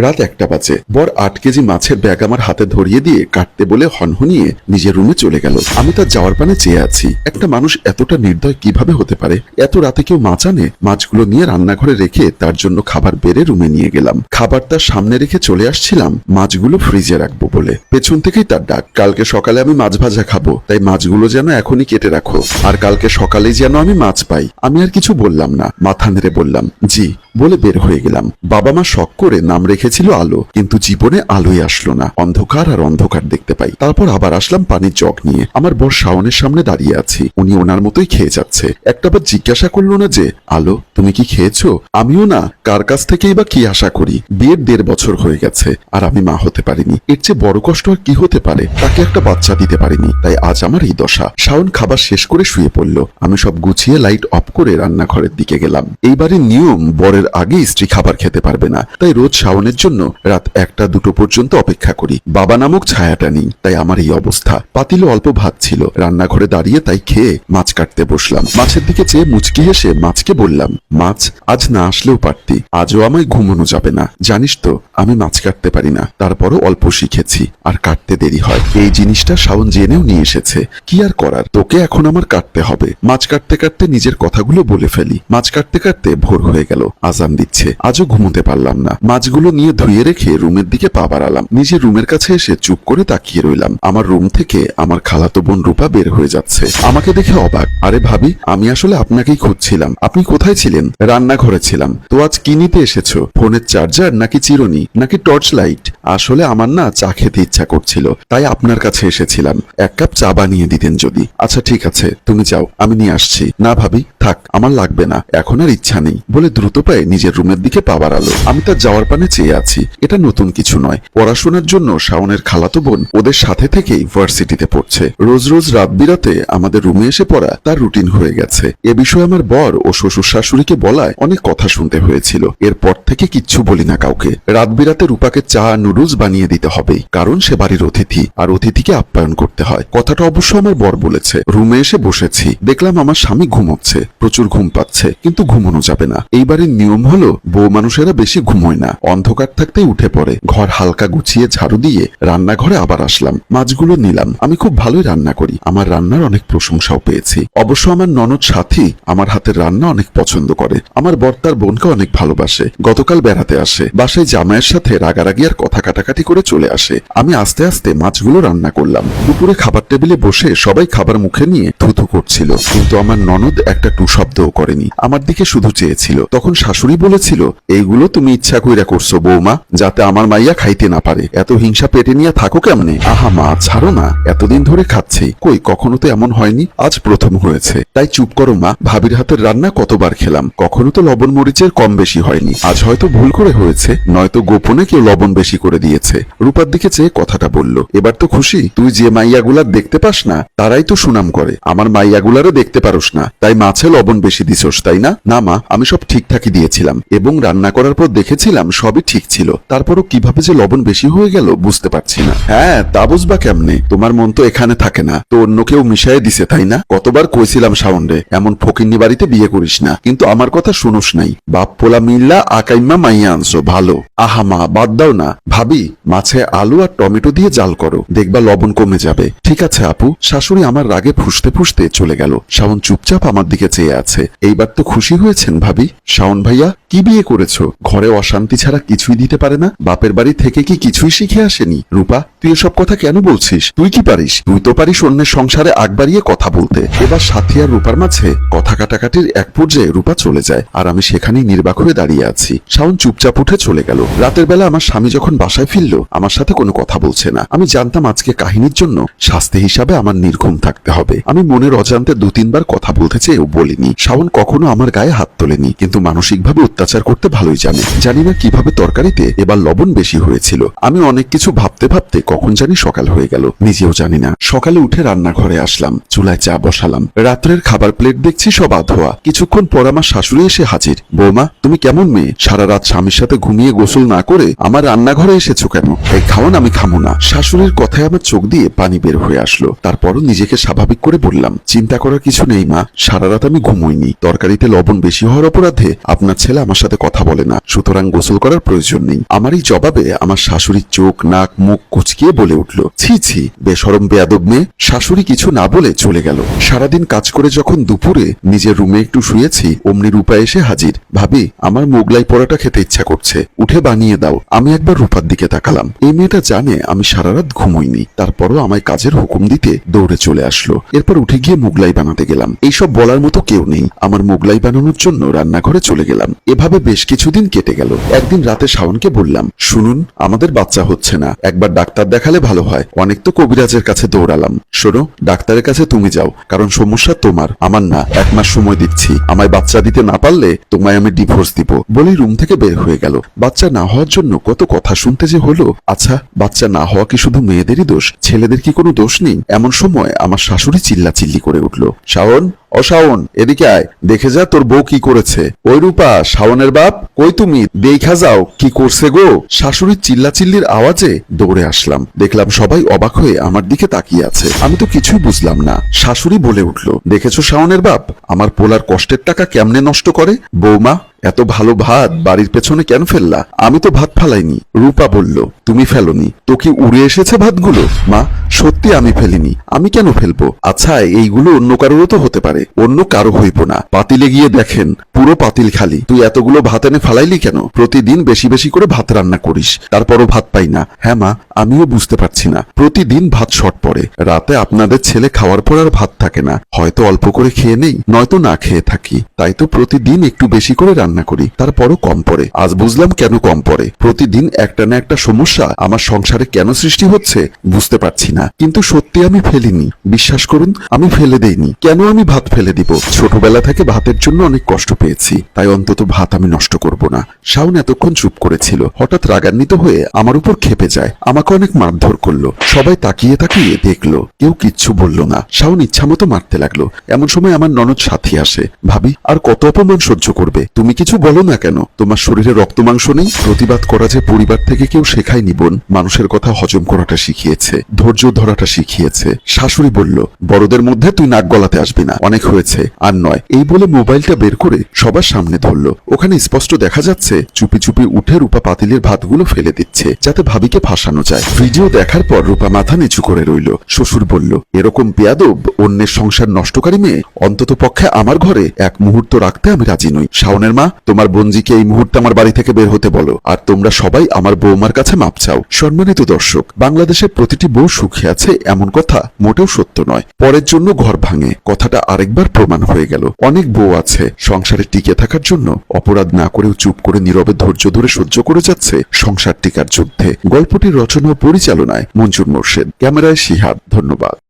রাত একটা বাজে। বর আট কেজি মাছের ব্যাগ আমার হাতে ধরিয়ে দিয়ে কাটতে বলে হনহনিয়ে নিজের রুমে চলে গেল। আমি তার যাওয়ার পানে চেয়ে আছি। একটা মানুষ এতটা নির্দয় কীভাবে হতে পারে? এত রাতে কেউ মাছ আনে? মাছগুলো নিয়ে রান্নাঘরে রেখে তার জন্য খাবার বেড়ে রুমে নিয়ে গেলাম। খাবার তার সামনে রেখে চলে আসছিলাম, মাছগুলো ফ্রিজে রাখব বলে। পেছন থেকেই তার ডাক, কালকে সকালে আমি মাছ ভাজা খাব, তাই মাছগুলো যেন এখনই কেটে রাখো। আর কালকে সকালেই যেন আমি মাছ পাই। আমি আর কিছু বললাম না। মাথা নেড়ে বললাম, জি। বলে বের হয়ে গেলাম। বাবা মা শখ করে নাম রেখেছিল আলো, কিন্তু জীবনে আলোই আসলো না। অন্ধকার আর অন্ধকার দেখতে পাই। তারপর আবার আসলাম পানির জগ নিয়ে। আমার বর শাওনের সামনে দাঁড়িয়ে আছি। উনি ওনার মতোই খেয়ে যাচ্ছে। একটাবার জিজ্ঞাসা করল না যে, আলো, তুমি কি খেয়েছো? আমিও না। কার কাছ থেকেই বা কি আশা করি? বিয়ের দেড় বছর হয়ে গেছে, আর আমি মা হতে পারিনি। এর চেয়ে বড় কষ্ট আর কি হতে পারে? তাকে একটা বাচ্চা দিতে পারিনি, তাই আজ আমার এই দশা। শাওন খাবার শেষ করে শুয়ে পড়ল। আমি সব গুছিয়ে লাইট অফ করে রান্নাঘরের দিকে গেলাম। এইবারের নিয়ম, বরের আগে স্ত্রী খাবার খেতে পারবে না। তাই রোজ শাওনের জন্য রাত একটা দুটো পর্যন্ত অপেক্ষা করি। বাবা নামক ছায়াটা নেই, তাই আমার এই অবস্থা। পাতিলে অল্প ভাত ছিল। রান্নাঘরে দাঁড়িয়ে তাই খেয়ে মাছ কাটতে বসলাম। মাছের দিকে চেয়ে মুচকি হেসে মাছকে বললাম, মাছ, আজ না আসলেও পারতি। আজও আমায় ঘুমানো যাবে না। জানিস তো, আমি মাছ কাটতে পারি না। তারপরও অল্প শিখেছি। আর কাটতে দেরি হয়। এই জিনিসটা শাওন জেনেও নিয়ে এসেছে। কি আর করার? তোকে এখন আমার কাটতে হবে। মাছ কাটতে কাটতে নিজের কথাগুলো বলে ফেলি। মাছ কাটতে কাটতে ভোর হয়ে গেল। আজান দিচ্ছে। আজও ঘুমোতে পারলাম না। মাছগুলো নিয়ে ধুয়ে রেখে রুমের দিকে পা বাড়ালাম। নিজের রুমের কাছে এসে চুপ করে তাকিয়ে রইলাম। আমার রুম থেকে আমার খালাতো বোন রূপা বের হয়ে যাচ্ছে। আমাকে দেখে অবাক। আরে ভাবি, আমি আসলে আপনাকেই খুঁজছিলাম। আপনি কোথায় ছিলেন? রান্নাঘরে ছিলাম। তো আজ কি নিতে এসেছ? ফোনের চার্জার নাকি চিরুনি? নাকি টর্চ লাইট? আসলে আমার না চা খেতে ইচ্ছা করছিল। তাই আপনার কাছে এসেছিলাম। এক কাপ চা বানিয়ে দিতেন যদি। আচ্ছা ঠিক আছে। তুমি যাও। আমি নিয়ে আসছি। না ভাবি, থাক। আমার লাগবে না। এখন আর ইচ্ছা নেই। বলে দ্রুত পায়ে নিজের রুমের দিকে পা বাড়ালো। আমি তার যাওয়ার পানে চেয়ে আছি। এটা নতুন কিছু নয়। পড়াশোনার জন্য শাওনের খালাতো বোন ওদের সাথে থেকেই ভার্সিটিতে পড়ছে। রোজ রোজ রাত বিরাতে আমাদের রুমে এসে পড়া তার রুটিন হয়ে গেছে। এ বিষয়ে আমার বর ও শ্বশুর শাশুড়িকে বলায় অনেক কথা শুনতে হয়েছিল। এরপর থেকে কিচ্ছু বলি না কাউকে। রাত বিরাতে রূপাকে চা, নুডলস বানিয়ে দিতে হবে, কারণ সে বাড়ির অতিথি। আর অতিথিকে আপ্যায়ন করতে হয়। কথাটা অবশ্য আমার বর বলেছে। রুমে এসে বসেছি। দেখলাম আমার স্বামী ঘুমোচ্ছে। প্রচুর ঘুম পাচ্ছে, কিন্তু ঘুমানো যাবে না। এইবারের নিয়ম হলো, বউ মানুষেরা বেশি ঘুমোয় না। অন্ধকার থাকতেই উঠে পড়ে। ঘর হালকা গুছিয়ে ঝাড়ু দিয়ে রান্নাঘরে আবার আসলাম। মাছগুলো নিলাম। আমি খুব ভালোই রান্না করি। আমার রান্নার অনেক প্রশংসাও পেয়েছি। অবশ্য আমার ননদ সাথী আমার হাতের রান্না অনেক পছন্দ করে। আমার বর তার বোনকে অনেক ভালোবাসে। গতকাল বেড়াতে আসে। বাসায় জামাইয়ের সাথে রাগারাগি আর কথা কাটাকাটি করে চলে আসে। আমি আস্তে আস্তে মাছগুলো রান্না করলাম। দুপুরে খাবার টেবিলে বসে সবাই খাবার মুখে নিয়ে থুথু করছিল। কিন্তু আমার ননদ একটা টু শব্দও করেনি। আমার দিকে শুধু চেয়েছিল। তখন শাশুড়ি বলেছিল, এইগুলো তুমি ইচ্ছা কইরা করছ, বৌমা, যাতে আমার মাইয়া খাইতে না পারে। এত হিংসা পেটে নিয়ে থাকো কেমনে? আহা মা, ছাড়ো না, এতদিন ধরে খাচ্ছি। কই, কখনো তো এমন হয়নি? আজ প্রথম হয়েছে। তাই চুপ করো মা, ভাবির হাতের রান্না কতবার খেলাম। কখনো তো লবণ মরিচের কম বেশি হয়নি। আজ হয়তো ভুল করে হয়েছে, নয়তো গোপনে কেউ লবণ বেশি করে দিয়েছে। রূপার দিকে চেয়ে কথাটা বলল, এবার তো খুশি, তুই যে মাইয়াগুলার দেখতে পাস না, তারাই তো সুনাম করে। আমার মাইয়াগুলারও দেখতে পারোস না, তাই মাছে লবণ বেশি দিছোস, তাই না? না মা, আমি সব ঠিকঠাকই দিয়েছিলাম এবং রান্না করার পর দেখেছিলাম সবই ঠিক ছিল। তারপরও কীভাবে যে লবণ বেশি হয়ে গেল বুঝতে পারছি না। হ্যাঁ তা বুঝবা কেমনে? তোমার মন তো এখানে থাকে না। তো অন্য কেউ মিশাই দিছে, তাই না? কতবার কইছিলাম সাউন্ডে এমন ফকিন্নি বাড়িতে বিয়ে করিস না। কিন্তু আমার কথা শুনোস নাই। বাপ পোলা মিল্লা আকাইম্মা মাইয়া আনছো, ভালো। আহা মা, বাদ দাও না। ভাবি, মাছে আলু আর টমেটো দিয়ে জাল করো। দেখবা লবণ কমে যাবে। ঠিক আছে আপু। শাশুড়ি আমার রাগে ফুসতে ফুসতে চলে গেল। শাওন চুপচাপ আমার দিকে চেয়ে আছে। এইবার তো খুশি হয়েছেন ভাবি। শাওন ஐயா কি বিয়ে করেছ? ঘরে অশান্তি ছাড়া কিছুই দিতে পারে না? বাপের বাড়ি থেকে কি কিছুই শিখে আসেনি? রূপা, তুই এসব কথা কেন বলছিস? তুই কি পারিস? তুই তো পারিস অন্যের সংসারে আগ বাড়িয়ে কথা বলতে। এবার সাথী আর রূপার মাঝে কথা কাটাকাটির এক পর্যায়ে রূপা চলে যায় আর আমি সেখানেই নির্বাক হয়ে দাঁড়িয়ে আছি। শাওন চুপচাপ উঠে চলে গেল। রাতের বেলা আমার স্বামী যখন বাসায় ফিরল, আমার সাথে কোনো কথা বলছে না। আমি জানতাম আজকে কাহিনীর জন্য শাস্তি হিসাবে আমার নির্ঘুম থাকতে হবে। আমি মনের অজান্তে দু তিনবার কথা বলতে চেয়েও বলিনি। শাওন কখনো আমার গায়ে হাত তোলেনি, কিন্তু মানসিকভাবে অত্যাচার করতে ভালোই জানে। জানি না কীভাবে তরকারিতে এবার লবণ বেশি হয়েছিল। আমি অনেক কিছু ভাবতে ভাবতে কখন জানি সকাল হয়ে গেল, নিজেও জানি না। সকালে উঠে রান্নাঘরে আসলাম, চুলায় চা বসালাম। রাত্রের খাবার প্লেট দেখছি সব আধোয়া। কিছুক্ষণ পর আমার শাশুড়ি এসে হাজির। বৌমা, তুমি কেমন মেয়ে? সারা রাত স্বামীর সাথে ঘুমিয়ে গোসল না করে আমার রান্নাঘরে এসেছ কেন? এই খাওয়ান আমি খামো না। শাশুড়ির কথায় আমার চোখ দিয়ে পানি বের হয়ে আসলো। তারপরও নিজেকে স্বাভাবিক করে বললাম, চিন্তা করার কিছু নেই মা, সারা রাত আমি ঘুমোইনি। তরকারিতে লবণ বেশি হওয়ার অপরাধে আপনার ছেলে আমার সাথে কথা বলে না। সুতরাং গোসল করার প্রয়োজন নেই। আমার এই জবাবে আমার শাশুড়ির চোখ, নাক, মুখ কুচকিয়ে বলে উঠল, ছি ছি বেসরম বেয়াদব মেয়ে, শাশুড়ি কিছু না বলে চলে গেল। সারাদিন কাজ করে যখন দুপুরে নিজের রুমে একটু শুয়েছি, অমনি রূপা এসে হাজির। ভাবি, আমার মোগলাই পরোটা খেতে ইচ্ছা করছে। উঠে বানিয়ে দাও। আমি একবার রূপার দিকে তাকালাম। এই মেয়েটা জানে আমি সারা রাত ঘুমোইনি। তারপরও আমায় কাজের হুকুম দিতে দৌড়ে চলে আসলো। এরপর উঠে গিয়ে মোগলাই বানাতে গেলাম। এইসব বলার মতো কেউ নেই। আমার মোগলাই বানানোর জন্য রান্নাঘরে চলে গেলাম। এভাবে বেশ কিছুদিন কেটে গেল। একদিন রাতে শাওনকে বললাম, শুনুন, আমাদের বাচ্চা হচ্ছে না। একবার ডাক্তার দেখালে ভালো হয়। অনেক তো কবিরাজের কাছে দৌড়ালাম। শোনো, ডাক্তারের কাছে তুমি যাও, কারণ সমস্যা তোমার, আমার না। এক মাস সময় দিচ্ছি। আমায় বাচ্চা দিতে না পারলে তোমায় আমি ডিভোর্স দিব। বলেই রুম থেকে বের হয়ে গেল। বাচ্চা না হওয়ার জন্য কত কথা শুনতে যে হলো। আচ্ছা বাচ্চা না হওয়া কি শুধু মেয়েদেরই দোষ? ছেলেদের কি কোনো দোষ নেই? এমন সময় আমার শাশুড়ি চিল্লা চিল্লি করে উঠল, শাওন ও শাওন, এদিকে আয়, দেখে যা তোর বউ কি করেছে। ওই রূপা, শাওনের বাপ, কই তুমি? দেখা যাও, কি করছে গো? শাশুড়ির চিল্লাচিল্লির আওয়াজে দৌড়ে আসলাম। দেখলাম সবাই অবাক হয়ে আমার দিকে তাকিয়ে আছে। আমি তো কিছুই বুঝলাম না। শাশুড়ি বলে উঠল, দেখেছ শাওনের বাপ? আমার পোলার কষ্টের টাকা কেমনে নষ্ট করে? বৌমা এত ভালো ভাত বাড়ির পেছনে কেন ফেললা? আমি তো ভাত ফালাইনি। রূপা বলল, তুমি ফেলনি। তো কি উড়ে এসেছে ভাতগুলো? মা, সত্যি আমি ফেলিনি। আমি কেন ফেলব? আচ্ছা এইগুলো অন্য কারোরও তো হতে পারে। অন্য কারও হইব না। পাতিলে গিয়ে দেখেন, পুরো পাতিল খালি। তুই এতগুলো ভাত এনে ফালাইলি কেন? প্রতিদিন বেশি বেশি করে ভাত রান্না করিস। তারপরও ভাত পাই না। হ্যাঁ মা, আমিও বুঝতে পারছি না। প্রতিদিন ভাত শর্ট পড়ে। রাতে আপনাদের ছেলে খাওয়ার পর আর ভাত থাকে না। হয়তো অল্প করে খেয়ে নেই, নয়তো না খেয়ে থাকি। তাই তো প্রতিদিন একটু বেশি করে রান্না করি, তারপরও কম পড়ে। আজ বুঝলাম কেন কম পড়ে। প্রতিদিন একটা না একটা সমস্যা আমার সংসারে কেন সৃষ্টি হচ্ছে বুঝতে পারছি না। কিন্তু সত্যি আমি ফেলিনি। বিশ্বাস করুন, আমি ফেলে দেইনি। কেন আমি ভাত ফেলে দিব? ছোটবেলা থেকে ভাতের জন্য অনেক কষ্ট পেয়েছি। তাই অন্তত ভাত আমি নষ্ট করব না। শাওন এতক্ষণ চুপ করেছিল। হঠাৎ রাগান্বিত হয়ে আমার উপর খেপে যায়। আমাকে অনেক মারধর করল। সবাই তাকিয়ে তাকিয়ে দেখল। কেউ কিচ্ছু বলল না। শাওন ইচ্ছামতো মারতে লাগল। এমন সময় আমার ননদ সাথী আসে। ভাবি, আর কত অপমান সহ্য করবে? তুমি কিছু বলো না কেন? তোমার শরীরে রক্ত মাংস নেই? প্রতিবাদ করা যে পরিবার থেকে কেউ শেখায়নি বোন। মানুষের কথা হজম করাটা শিখিয়েছে, ধৈর্য ধরাটা শিখিয়েছে। শাশুড়ি বলল, বড়দের মধ্যে তুই নাক গলাতে আসবি না। অনেক হয়েছে। আর নয়, এই বলে মোবাইলটা বের করে সবার সামনে ধরলো। ওখানে স্পষ্ট দেখা যাচ্ছে, চুপি চুপি উঠে রূপা পাতিলের ভাতগুলো ফেলে দিচ্ছে, যাতে ভাবিকে ফাঁসানো যায়। ভিডিও দেখার পর রূপা মাথা নিচু করে রইল। শ্বশুর বলল, এরকম পেয়াদব অন্যের সংসার নষ্টকারী মেয়ে? অন্তত পক্ষে আমার ঘরে এক মুহূর্ত রাখতে আমি রাজি নই। শাওনের মা তোমার বোনজিকে এই মুহূর্তে আমার বাড়ি থেকে বের হতে বলো, আর তোমরা সবাই আমার বৌমার কাছে মাপ চাও। সম্মানিত দর্শক বাংলাদেশের প্রতিটি বউ সুখে আছে এমন কথা মোটেও সত্য নয়। পরের জন্য ঘর ভাঙে, কথাটা আরেকবার প্রমাণ হয়ে গেল। অনেক বউ আছে, সংসারে টিকে থাকার জন্য অপরাধ না করেও চুপ করে নীরবে ধৈর্য ধরে সহ্য করে যাচ্ছে সংসার টিকার যুদ্ধে। গল্পটির রচনা ও পরিচালনায় মঞ্জুর মোর্শেদ, ক্যামেরায় শিহাব, ধন্যবাদ।